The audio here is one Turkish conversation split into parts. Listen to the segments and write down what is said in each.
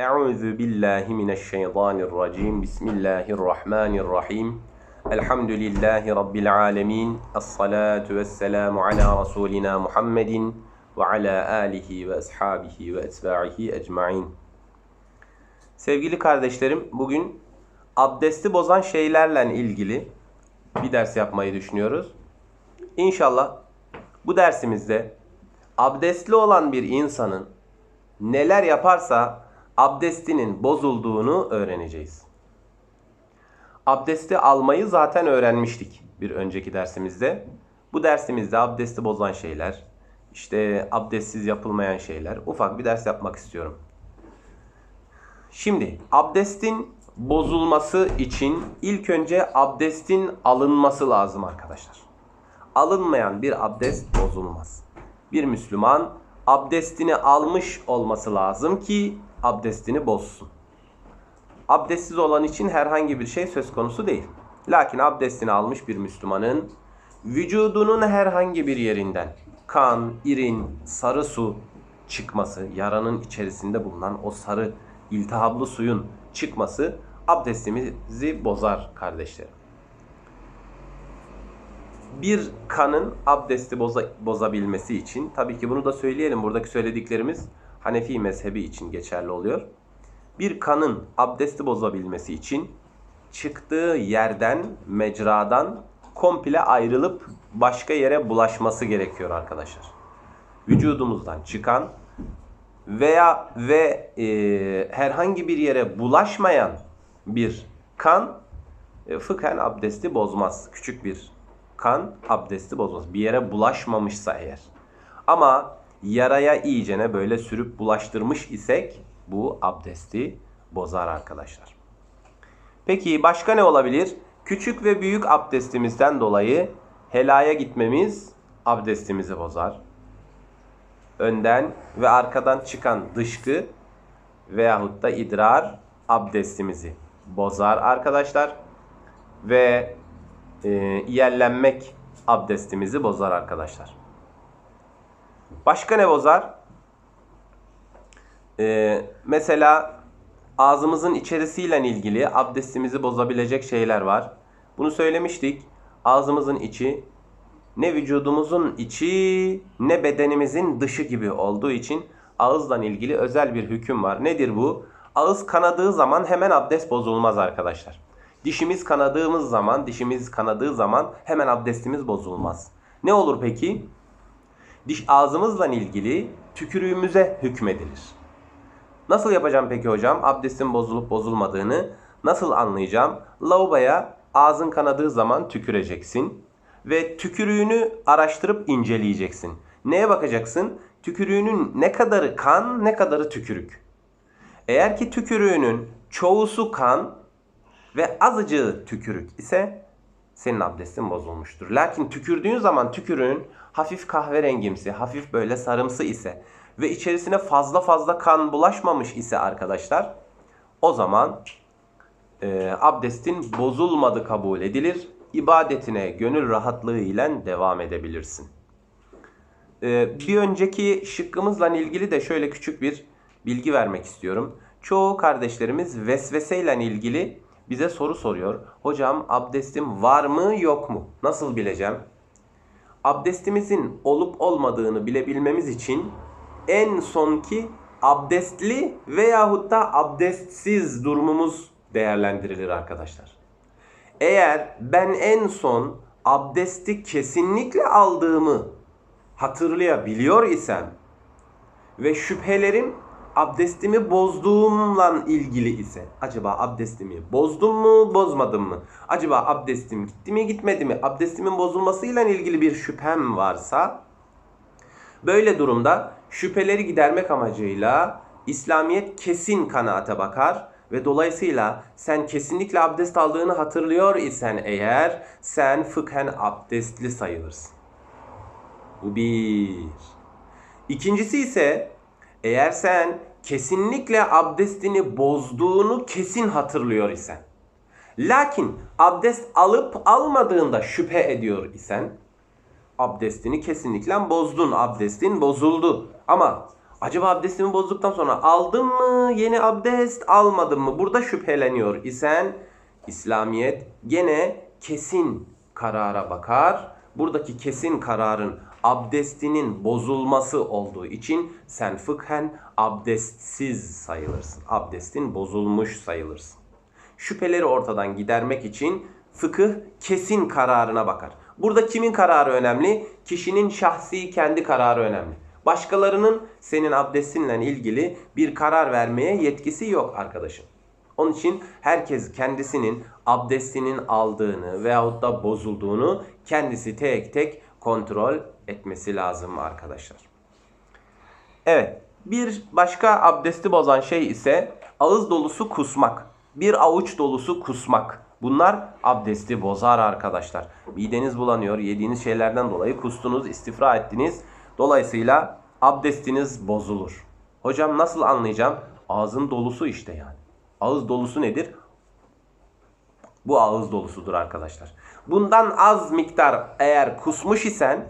Euzu billahi mineşşeytanirracim. Bismillahirrahmanirrahim. Elhamdülillahi rabbil alamin. Essalatu vesselamu ala rasulina Muhammedin ve ala alihi ve ashabihi ve etba'ihi ecmaîn. Sevgili kardeşlerim, bugün abdesti bozan şeylerle ilgili bir ders yapmayı düşünüyoruz. İnşallah bu dersimizde abdestli olan bir insanın neler yaparsa abdestinin bozulduğunu öğreneceğiz. Abdesti almayı zaten öğrenmiştik bir önceki dersimizde. Bu dersimizde abdesti bozan şeyler, işte abdestsiz yapılmayan şeyler, ufak bir ders yapmak istiyorum. Şimdi abdestin bozulması için ilk önce abdestin alınması lazım arkadaşlar. Alınmayan bir abdest bozulmaz. Bir Müslüman abdestini almış olması lazım ki abdestini bozsun. Abdestsiz olan için herhangi bir şey söz konusu değil. Lakin abdestini almış bir Müslümanın vücudunun herhangi bir yerinden kan, irin, sarı su çıkması, yaranın içerisinde bulunan o sarı iltihaplı suyun çıkması abdestimizi bozar kardeşlerim. Bir kanın abdesti boza, bozabilmesi için tabii ki bunu da söyleyelim. Buradaki söylediklerimiz Hanefi mezhebi için geçerli oluyor. Bir kanın abdesti bozabilmesi için çıktığı yerden, mecradan komple ayrılıp başka yere bulaşması gerekiyor arkadaşlar. Vücudumuzdan çıkan veya ve e, herhangi bir yere bulaşmayan bir kan e, fıkhen abdesti bozmaz. Küçük bir kan abdesti bozmaz. Bir yere bulaşmamışsa eğer. Ama yaraya iyicene böyle sürüp bulaştırmış isek bu abdesti bozar arkadaşlar. Peki başka ne olabilir? Küçük ve büyük abdestimizden dolayı helaya gitmemiz abdestimizi bozar. Önden ve arkadan çıkan dışkı veyahut da idrar abdestimizi bozar arkadaşlar. Ve e, yerlenmek abdestimizi bozar arkadaşlar. Başka ne bozar? E, mesela ağzımızın içerisiyle ilgili abdestimizi bozabilecek şeyler var. Bunu söylemiştik. Ağzımızın içi ne vücudumuzun içi ne bedenimizin dışı gibi olduğu için ağızla ilgili özel bir hüküm var. Nedir bu? Ağız kanadığı zaman hemen abdest bozulmaz arkadaşlar. Dişimiz kanadığımız zaman, dişimiz kanadığı zaman hemen abdestimiz bozulmaz. Ne olur peki? Diş ağzımızla ilgili tükürüğümüze hükmedilir. Nasıl yapacağım peki hocam? Abdestin bozulup bozulmadığını nasıl anlayacağım? Lavaboya ağzın kanadığı zaman tüküreceksin ve tükürüğünü araştırıp inceleyeceksin. Neye bakacaksın? Tükürüğünün ne kadarı kan, ne kadarı tükürük. Eğer ki tükürüğünün çoğusu kan ve azıcığı tükürük ise senin abdestin bozulmuştur. Lakin tükürdüğün zaman tükürüğün hafif kahverengimsi, hafif böyle sarımsı ise ve içerisine fazla fazla kan bulaşmamış ise arkadaşlar o zaman e, abdestin bozulmadı kabul edilir. İbadetine gönül rahatlığı ile devam edebilirsin. E, bir önceki şıkkımızla ilgili de şöyle küçük bir bilgi vermek istiyorum. Çoğu kardeşlerimiz vesveseyle ilgili bize soru soruyor. Hocam abdestim var mı yok mu? Nasıl bileceğim? Abdestimizin olup olmadığını bilebilmemiz için en sonki abdestli veyahut da abdestsiz durumumuz değerlendirilir arkadaşlar. Eğer ben en son abdesti kesinlikle aldığımı hatırlayabiliyor isem ve şüphelerim abdestimi bozduğumla ilgili ise acaba abdestimi bozdum mu bozmadım mı? Acaba abdestim gitti mi gitmedi mi? Abdestimin bozulmasıyla ilgili bir şüphem varsa böyle durumda şüpheleri gidermek amacıyla İslamiyet kesin kanaate bakar ve dolayısıyla sen kesinlikle abdest aldığını hatırlıyor isen eğer sen fıkhen abdestli sayılırsın. Bu bir. İkincisi ise eğer sen kesinlikle abdestini bozduğunu kesin hatırlıyor isen, lakin abdest alıp almadığında şüphe ediyor isen, abdestini kesinlikle bozdun, abdestin bozuldu. Ama Acaba abdestimi bozduktan sonra aldım mı yeni abdest almadım mı? Burada şüpheleniyor isen İslamiyet gene kesin karara bakar. Buradaki kesin kararın abdestinin bozulması olduğu için sen fıkhen abdestsiz sayılırsın. Abdestin bozulmuş sayılırsın. Şüpheleri ortadan gidermek için fıkıh kesin kararına bakar. Burada kimin kararı önemli? Kişinin şahsi kendi kararı önemli. Başkalarının senin abdestinle ilgili bir karar vermeye yetkisi yok arkadaşım. Onun için herkes kendisinin abdestinin aldığını veyahut da bozulduğunu kendisi tek tek kontrol etmesi lazım arkadaşlar. Evet. Bir başka abdesti bozan şey ise ağız dolusu kusmak. Bir avuç dolusu kusmak. Bunlar abdesti bozar arkadaşlar. Mideniz bulanıyor. Yediğiniz şeylerden dolayı kustunuz, istifra ettiniz. Dolayısıyla abdestiniz bozulur. Hocam nasıl anlayacağım? Ağzın dolusu işte yani. Ağız dolusu nedir? Bu ağız dolusudur arkadaşlar. Bundan az miktar eğer kusmuş isen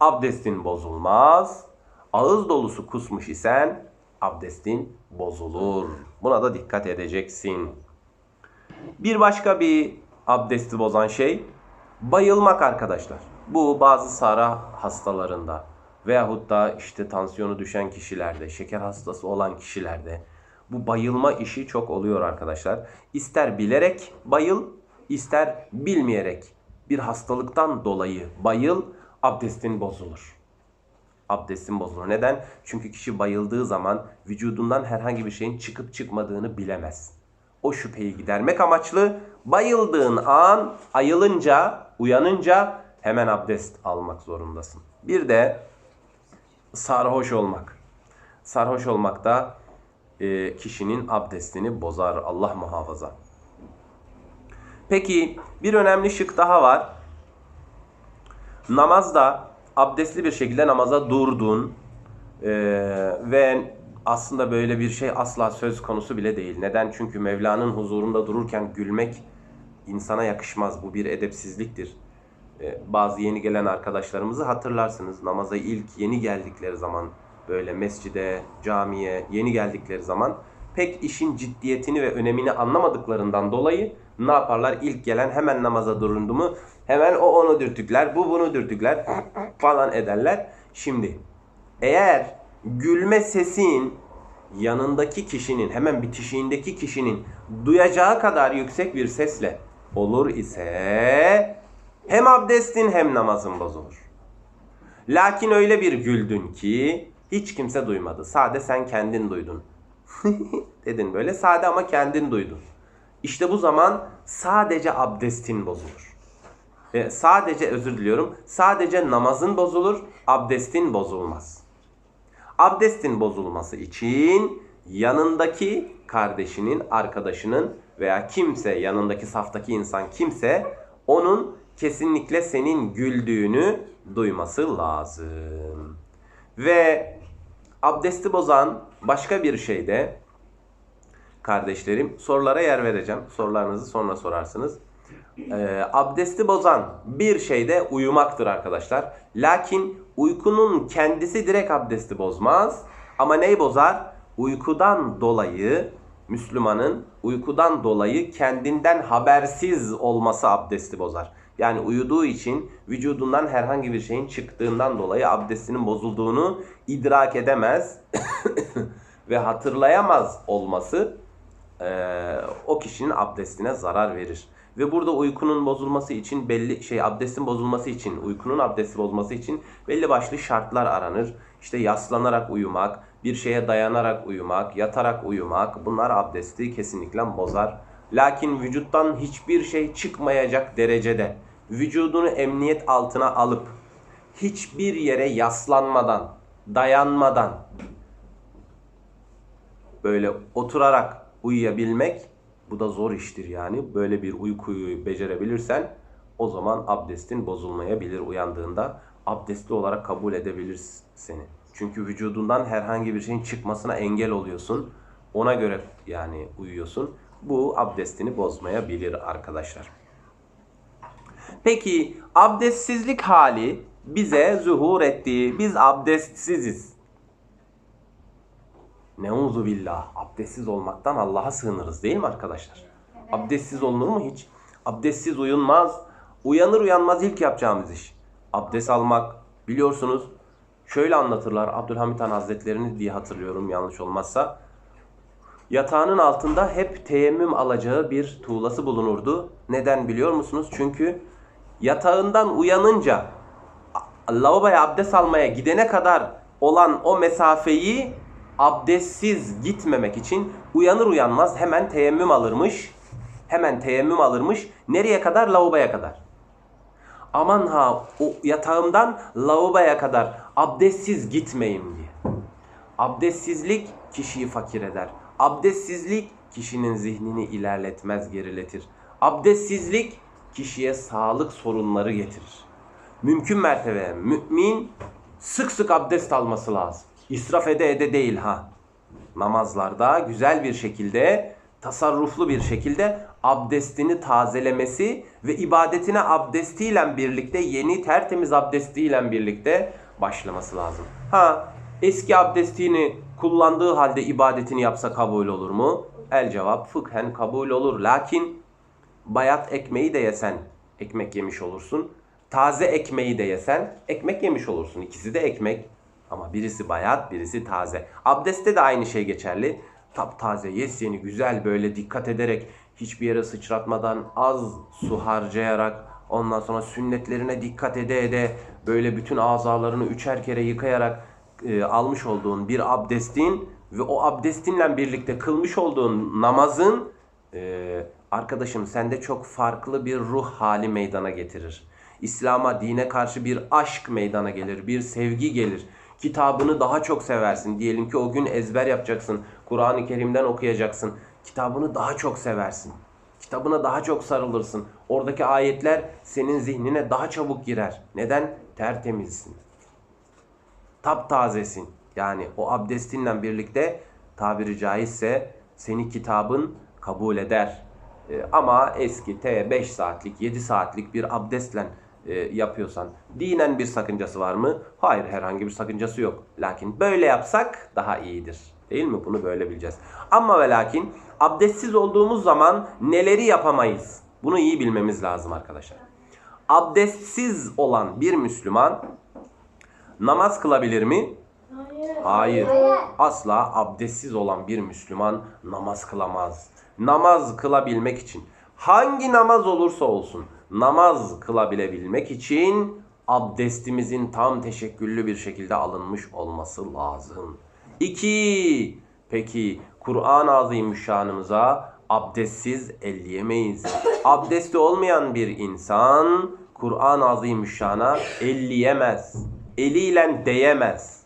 abdestin bozulmaz. Ağız dolusu kusmuş isen abdestin bozulur. Buna da dikkat edeceksin. Bir başka bir abdesti bozan şey bayılmak arkadaşlar. Bu bazı sara hastalarında veyahut da işte tansiyonu düşen kişilerde, şeker hastası olan kişilerde bu bayılma işi çok oluyor arkadaşlar. İster bilerek bayıl, ister bilmeyerek bir hastalıktan dolayı bayıl, abdestin bozulur. Abdestin bozulur. Neden? Çünkü kişi bayıldığı zaman vücudundan herhangi bir şeyin çıkıp çıkmadığını bilemez. O şüpheyi gidermek amaçlı bayıldığın an ayılınca, uyanınca hemen abdest almak zorundasın. Bir de sarhoş olmak. Sarhoş olmak da e, kişinin abdestini bozar. Allah muhafaza. Peki bir önemli şık daha var. Namazda abdestli bir şekilde namaza durdun e, ve aslında böyle bir şey asla söz konusu bile değil. Neden? Çünkü Mevla'nın huzurunda dururken gülmek insana yakışmaz. Bu bir edepsizliktir. Ee, bazı yeni gelen arkadaşlarımızı hatırlarsınız. Namaza ilk yeni geldikleri zaman böyle mescide, camiye yeni geldikleri zaman pek işin ciddiyetini ve önemini anlamadıklarından dolayı ne yaparlar? İlk gelen hemen namaza durundu mu hemen o onu dürtükler, bu bunu dürtükler falan ederler. Şimdi eğer gülme sesin yanındaki kişinin hemen bitişiğindeki kişinin duyacağı kadar yüksek bir sesle olur ise hem abdestin hem namazın bozulur. Lakin öyle bir güldün ki hiç kimse duymadı. Sade sen kendin duydun. dedin böyle sade ama kendin duydun. İşte bu zaman sadece abdestin bozulur. E, sadece özür diliyorum. Sadece namazın bozulur, abdestin bozulmaz. Abdestin bozulması için yanındaki kardeşinin, arkadaşının veya kimse yanındaki saftaki insan kimse onun kesinlikle senin güldüğünü duyması lazım. Ve abdesti bozan başka bir şey de kardeşlerim sorulara yer vereceğim. Sorularınızı sonra sorarsınız. Ee, abdesti bozan bir şey de uyumaktır arkadaşlar. Lakin uykunun kendisi direkt abdesti bozmaz. Ama neyi bozar? Uykudan dolayı Müslümanın uykudan dolayı kendinden habersiz olması abdesti bozar. Yani uyuduğu için vücudundan herhangi bir şeyin çıktığından dolayı abdestinin bozulduğunu idrak edemez ve hatırlayamaz olması e, o kişinin abdestine zarar verir. Ve burada uykunun bozulması için belli şey abdestin bozulması için uykunun abdesti bozulması için belli başlı şartlar aranır. İşte yaslanarak uyumak, bir şeye dayanarak uyumak, yatarak uyumak bunlar abdesti kesinlikle bozar. Lakin vücuttan hiçbir şey çıkmayacak derecede vücudunu emniyet altına alıp hiçbir yere yaslanmadan, dayanmadan böyle oturarak uyuyabilmek bu da zor iştir yani. Böyle bir uykuyu becerebilirsen o zaman abdestin bozulmayabilir uyandığında. Abdestli olarak kabul edebilir seni. Çünkü vücudundan herhangi bir şeyin çıkmasına engel oluyorsun. Ona göre yani uyuyorsun. Bu abdestini bozmayabilir arkadaşlar. Peki abdestsizlik hali bize zuhur etti. Biz abdestsiziz. Neuzu billah. Abdestsiz olmaktan Allah'a sığınırız değil mi arkadaşlar? Abdestsiz olunur mu hiç? Abdestsiz uyunmaz. Uyanır uyanmaz ilk yapacağımız iş. Abdest almak. Biliyorsunuz şöyle anlatırlar Abdülhamit Han Hazretlerini diye hatırlıyorum yanlış olmazsa. Yatağının altında hep teyemmüm alacağı bir tuğlası bulunurdu. Neden biliyor musunuz? Çünkü yatağından uyanınca lavaboya abdest almaya gidene kadar olan o mesafeyi abdestsiz gitmemek için uyanır uyanmaz hemen teyemmüm alırmış. Hemen teyemmüm alırmış. Nereye kadar? Lavaboya kadar. Aman ha o yatağımdan lavaboya kadar abdestsiz gitmeyeyim diye. Abdestsizlik kişiyi fakir eder. Abdestsizlik kişinin zihnini ilerletmez, geriletir. Abdestsizlik kişiye sağlık sorunları getirir. Mümkün mertebe mümin sık sık abdest alması lazım. İsraf ede ede değil ha. Namazlarda güzel bir şekilde, tasarruflu bir şekilde abdestini tazelemesi ve ibadetine abdestiyle birlikte yeni tertemiz abdestiyle birlikte başlaması lazım. Ha eski abdestini kullandığı halde ibadetini yapsa kabul olur mu? El cevap fıkhen kabul olur. Lakin bayat ekmeği de yesen ekmek yemiş olursun. Taze ekmeği de yesen ekmek yemiş olursun. İkisi de ekmek. Ama birisi bayat, birisi taze. Abdestte de aynı şey geçerli. Taptaze, yeni güzel böyle dikkat ederek hiçbir yere sıçratmadan az su harcayarak ondan sonra sünnetlerine dikkat ede ede böyle bütün azalarını üçer kere yıkayarak e, almış olduğun bir abdestin ve o abdestinle birlikte kılmış olduğun namazın e, arkadaşım sende çok farklı bir ruh hali meydana getirir. İslam'a, dine karşı bir aşk meydana gelir, bir sevgi gelir. Kitabını daha çok seversin. Diyelim ki o gün ezber yapacaksın. Kur'an-ı Kerim'den okuyacaksın. Kitabını daha çok seversin. Kitabına daha çok sarılırsın. Oradaki ayetler senin zihnine daha çabuk girer. Neden? Tertemizsin. Taptazesin. Yani o abdestinle birlikte tabiri caizse seni kitabın kabul eder. Ee, ama eski T 5 saatlik 7 saatlik bir abdestle e, yapıyorsan dinen bir sakıncası var mı? Hayır herhangi bir sakıncası yok. Lakin böyle yapsak daha iyidir. Değil mi? Bunu böyle bileceğiz. Ama ve lakin abdestsiz olduğumuz zaman neleri yapamayız? Bunu iyi bilmemiz lazım arkadaşlar. Abdestsiz olan bir Müslüman namaz kılabilir mi? Hayır. Asla abdestsiz olan bir Müslüman namaz kılamaz. Namaz kılabilmek için hangi namaz olursa olsun namaz kılabilebilmek için abdestimizin tam teşekküllü bir şekilde alınmış olması lazım. 2. Peki Kur'an-ı Azimüşşanımıza abdestsiz elleyemeyiz. Abdesti olmayan bir insan Kur'an-ı Azimüşşan'a elleyemez. Eliyle değemez.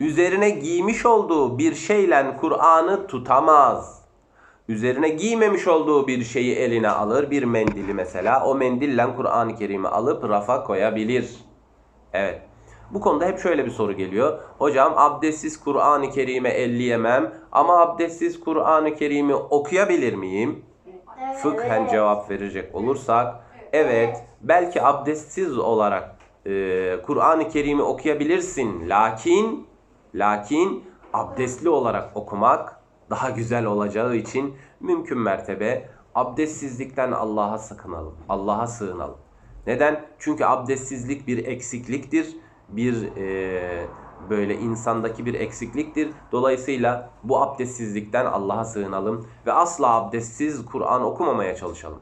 Üzerine giymiş olduğu bir şeyle Kur'an'ı tutamaz. Üzerine giymemiş olduğu bir şeyi eline alır, bir mendili mesela. O mendille Kur'an-ı Kerim'i alıp rafa koyabilir. Evet. Bu konuda hep şöyle bir soru geliyor. Hocam abdestsiz Kur'an-ı Kerim'e elleyemem ama abdestsiz Kur'an-ı Kerim'i okuyabilir miyim? Fıkhen cevap verecek olursak evet belki abdestsiz olarak e, Kur'an-ı Kerim'i okuyabilirsin. Lakin lakin abdestli olarak okumak daha güzel olacağı için mümkün mertebe abdestsizlikten Allah'a sakınalım. Allah'a sığınalım. Neden? Çünkü abdestsizlik bir eksikliktir. Bir e, böyle insandaki bir eksikliktir. Dolayısıyla bu abdestsizlikten Allah'a sığınalım ve asla abdestsiz Kur'an okumamaya çalışalım.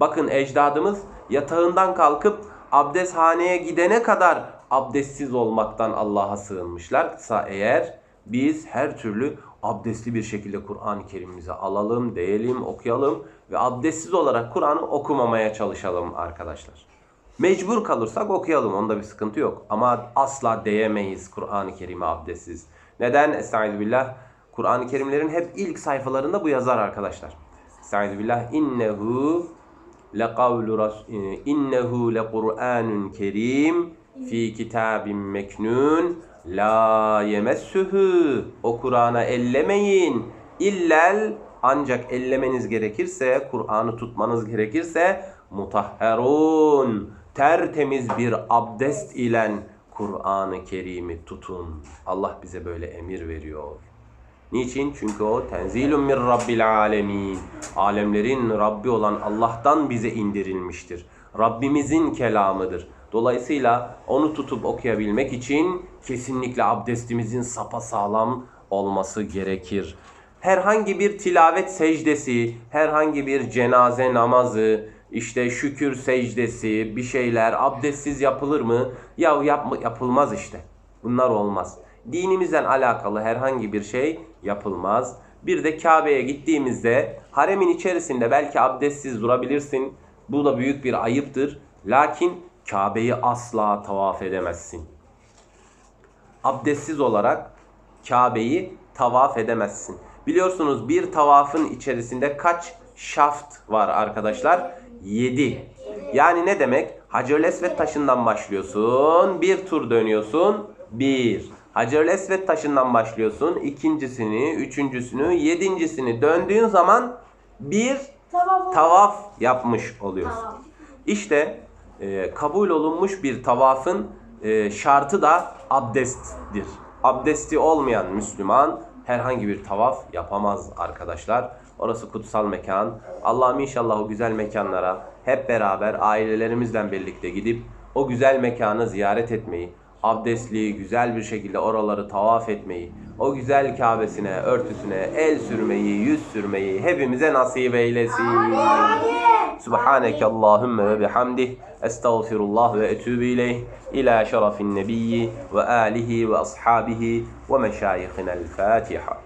Bakın ecdadımız yatağından kalkıp abdesthaneye gidene kadar abdestsiz olmaktan Allah'a sığınmışlarsa eğer biz her türlü abdestli bir şekilde Kur'an-ı Kerim'imizi alalım, değelim, okuyalım ve abdestsiz olarak Kur'an'ı okumamaya çalışalım arkadaşlar. Mecbur kalırsak okuyalım. Onda bir sıkıntı yok. Ama asla değemeyiz Kur'an-ı Kerim'e abdestsiz. Neden? Estaizu billah. Kur'an-ı Kerimlerin hep ilk sayfalarında bu yazar arkadaşlar. Estaizu billah. İnnehu lekavlu ras innehu lekur'anun kerim fi kitabin meknun la yemessuhu o Kur'an'a ellemeyin illel ancak ellemeniz gerekirse Kur'an'ı tutmanız gerekirse mutahherun tertemiz bir abdest ile Kur'an-ı Kerim'i tutun. Allah bize böyle emir veriyor. Niçin? Çünkü o tenzilun min rabbil alemin. Alemlerin Rabbi olan Allah'tan bize indirilmiştir. Rabbimizin kelamıdır. Dolayısıyla onu tutup okuyabilmek için kesinlikle abdestimizin sapasağlam olması gerekir. Herhangi bir tilavet secdesi, herhangi bir cenaze namazı, işte şükür secdesi, bir şeyler abdestsiz yapılır mı? Ya yapma, yapılmaz işte. Bunlar olmaz. Dinimizden alakalı herhangi bir şey yapılmaz. Bir de Kabe'ye gittiğimizde haremin içerisinde belki abdestsiz durabilirsin. Bu da büyük bir ayıptır. Lakin Kabe'yi asla tavaf edemezsin. Abdestsiz olarak Kabe'yi tavaf edemezsin. Biliyorsunuz bir tavafın içerisinde kaç şaft var arkadaşlar? 7. Yani ne demek? Hacer-ül Esved taşından başlıyorsun. Bir tur dönüyorsun. 1. Hacer-ül Esved taşından başlıyorsun. ikincisini, üçüncüsünü, yedincisini döndüğün zaman bir tavaf yapmış oluyorsun. Tamam. İşte e, kabul olunmuş bir tavafın e, şartı da abdesttir. Abdesti olmayan Müslüman herhangi bir tavaf yapamaz arkadaşlar. Orası kutsal mekan. Allah'ım inşallah o güzel mekanlara hep beraber ailelerimizle birlikte gidip o güzel mekanı ziyaret etmeyi, abdestli, güzel bir şekilde oraları tavaf etmeyi, o güzel Kabe'sine, örtüsüne el sürmeyi, yüz sürmeyi hepimize nasip eylesin. Subhaneke سبحانك اللهم وبحمده أستغفر الله وأتوب إليه. إلى شرف النبي وآله وأصحابه ومشايخنا الفاتحة.